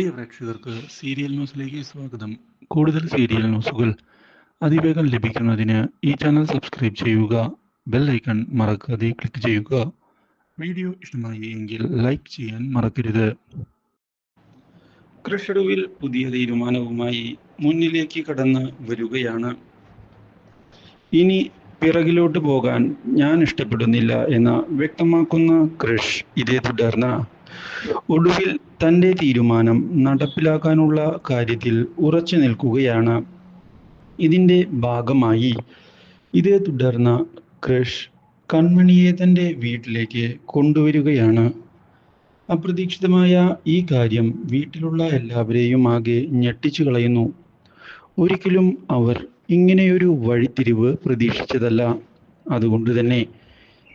പ്രിയ പ്രേക്ഷകർക്ക് സീരിയൽ ന്യൂസിലേക്ക് സ്വാഗതം. കൂടുതൽ സീരിയൽ ന്യൂസുകൾ അതിവേഗം ലഭിക്കുന്നതിന് ഈ ചാനൽ സബ്സ്ക്രൈബ് ചെയ്യുക ബെൽ ഐക്കൺ മറക്കാതെ ക്ലിക്ക് ചെയ്യുക. വീഡിയോ ഇഷ്ടമായി എങ്കിൽ ലൈക്ക് ചെയ്യാൻ മറക്കരുത്. കൃഷടുവിൽ പുതിയ തീരുമാനവുമായി മുന്നിലേക്ക് കടന്ന് വരികയാണ്. ഇനി പിറകിലോട്ട് പോകാൻ ഞാൻ ഇഷ്ടപ്പെടുന്നില്ല എന്ന് വ്യക്തമാക്കുന്ന കൃഷ് ഇതേ തുടർന്ന് ഒടുവിൽ തന്റെ തീരുമാനം നടപ്പിലാക്കാനുള്ള കാര്യത്തിൽ ഉറച്ചു നിൽക്കുകയാണ്. ഇതിന്റെ ഭാഗമായി ഇതേ തുടർന്ന് കൃഷ് കൺമണിയെ തന്റെ വീട്ടിലേക്ക് കൊണ്ടുവരികയാണ്. അപ്രതീക്ഷിതമായ ഈ കാര്യം വീട്ടിലുള്ള എല്ലാവരെയും ആകെ ഞെട്ടിച്ചു കളയുന്നു. ഒരിക്കലും അവർ ഇങ്ങനെയൊരു വഴിത്തിരിവ് പ്രതീക്ഷിച്ചതല്ല. അതുകൊണ്ട് തന്നെ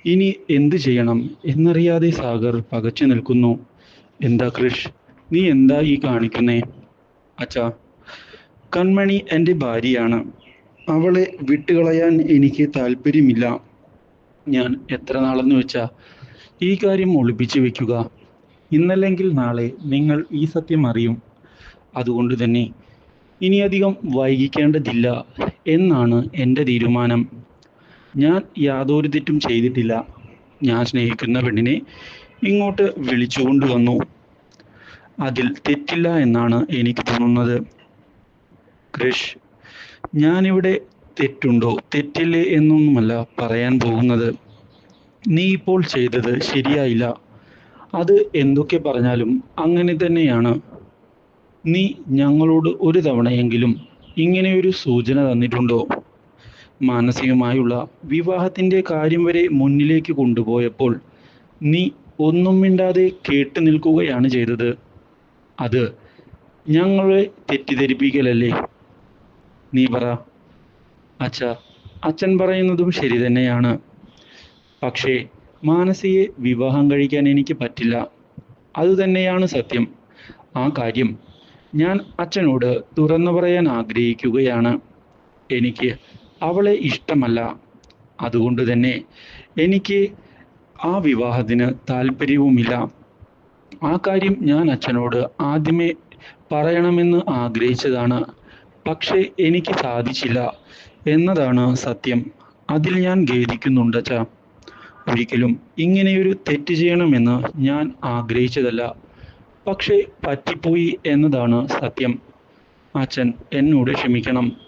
ഇനി എന്ത് ചെയ്യണം? എന്നറിയാതെ സാഗർ പകച്ചു നിൽക്കുന്നു. എന്താ കൃഷ്? നീ എന്താ ഈ കാണിക്കുന്നേ? അച്ഛ കൺമണി എന്റെ ഭാര്യയാണ്. അവളെ വിട്ടുകളയാൻ എനിക്ക് താല്പര്യമില്ല. ഞാൻ എത്ര നാളെന്ന് വെച്ചാ ഈ കാര്യം ഒളിപ്പിച്ചു വെക്കുക. ഇന്നല്ലെങ്കിൽ നാളെ നിങ്ങൾ ഈ സത്യം അറിയും. അതുകൊണ്ട് തന്നെ ഇനിയധികം വൈകിക്കേണ്ടതില്ല എന്നാണ് എന്റെ തീരുമാനം. ഞാൻ യാതൊരു തെറ്റും ചെയ്തിട്ടില്ല. ഞാൻ സ്നേഹിക്കുന്ന പെണ്ണിനെ ഇങ്ങോട്ട് വിളിച്ചുകൊണ്ട് വന്നു. അതിൽ തെറ്റില്ല എന്നാണ് എനിക്ക് തോന്നുന്നത്. കൃഷ് ഞാനിവിടെ തെറ്റുണ്ടോ? തെറ്റില്ലേ എന്നൊന്നുമല്ല പറയാൻ പോകുന്നത്. നീ ഇപ്പോൾ ചെയ്തത് ശരിയായില്ല. അത് എന്തൊക്കെ പറഞ്ഞാലും അങ്ങനെ തന്നെയാണ്. നീ ഞങ്ങളോട് ഒരു തവണയെങ്കിലും ഇങ്ങനെയൊരു സൂചന തന്നിട്ടുണ്ടോ? മാനസികമായുള്ള വിവാഹത്തിന്റെ കാര്യം വരെ മുന്നിലേക്ക് കൊണ്ടുപോയപ്പോൾ നീ ഒന്നും മിണ്ടാതെ കേട്ടു നിൽക്കുകയാണ് ചെയ്തത്. അത് ഞങ്ങളെ തെറ്റിദ്ധരിപ്പിക്കലല്ലേ? നീ പറ. അച്ഛ അച്ഛൻ പറയുന്നതും ശരി തന്നെയാണ്. പക്ഷേ മാനസിയെ വിവാഹം കഴിക്കാൻ എനിക്ക് പറ്റില്ല. അതുതന്നെയാണ് സത്യം. ആ കാര്യം ഞാൻ അച്ഛനോട് തുറന്നു പറയാൻ ആഗ്രഹിക്കുകയാണ്. എനിക്ക് അവളെ ഇഷ്ടമല്ല. അതുകൊണ്ട് തന്നെ എനിക്ക് ആ വിവാഹത്തിന് താല്പര്യവുമില്ല. ആ കാര്യം ഞാൻ അച്ഛനോട് ആദ്യമേ പറയണമെന്ന് ആഗ്രഹിച്ചതാണ്. പക്ഷേ എനിക്ക് സാധിച്ചില്ല എന്നതാണ് സത്യം. അതിൽ ഞാൻ ഖേദിക്കുന്നുണ്ട് അച്ഛാ. ഒരിക്കലും ഇങ്ങനെയൊരു തെറ്റ് ചെയ്യണമെന്ന് ഞാൻ ആഗ്രഹിച്ചതല്ല. പക്ഷേ പറ്റിപ്പോയി എന്നതാണ് സത്യം. അച്ഛൻ എന്നോട് ക്ഷമിക്കണം.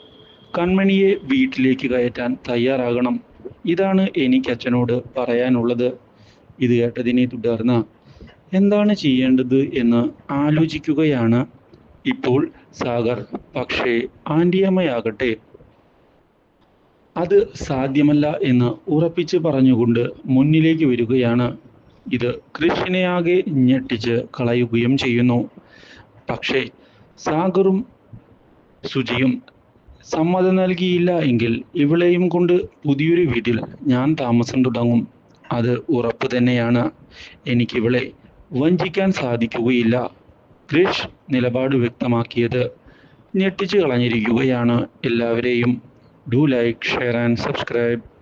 കൺമണിയെ വീട്ടിലേക്ക് കയറ്റാൻ തയ്യാറാകണം. ഇതാണ് എനിക്ക് അച്ഛനോട് പറയാനുള്ളത്. ഇത് കേട്ടതിനെ തുടർന്ന് എന്താണ് ചെയ്യേണ്ടത് എന്ന് ആലോചിക്കുകയാണ്. ഇപ്പോൾ സാഗർ പക്ഷേ ആന്റിയമ്മയാകട്ടെ. അത് സാധ്യമല്ല എന്ന് ഉറപ്പിച്ച് പറഞ്ഞുകൊണ്ട് മുന്നിലേക്ക് വരികയാണ്. ഇത് കൃഷിനെ ആകെ ഞെട്ടിച്ച് കളയുകയും ചെയ്യുന്നു. പക്ഷേ സാഗറും സുജിയും സമ്മതം നൽകിയില്ല എങ്കിൽ ഇവളെയും കൊണ്ട് പുതിയൊരു വീട്ടിൽ ഞാൻ താമസം തുടങ്ങും. അത് ഉറപ്പ് തന്നെയാണ്. എനിക്കിവളെ വഞ്ചിക്കാൻ സാധിക്കുകയില്ല. ക്രിഷ് നിലപാട് വ്യക്തമാക്കിയത് ഞെട്ടിച്ചു കളഞ്ഞിരിക്കുകയാണ് എല്ലാവരെയും. Do like share and subscribe.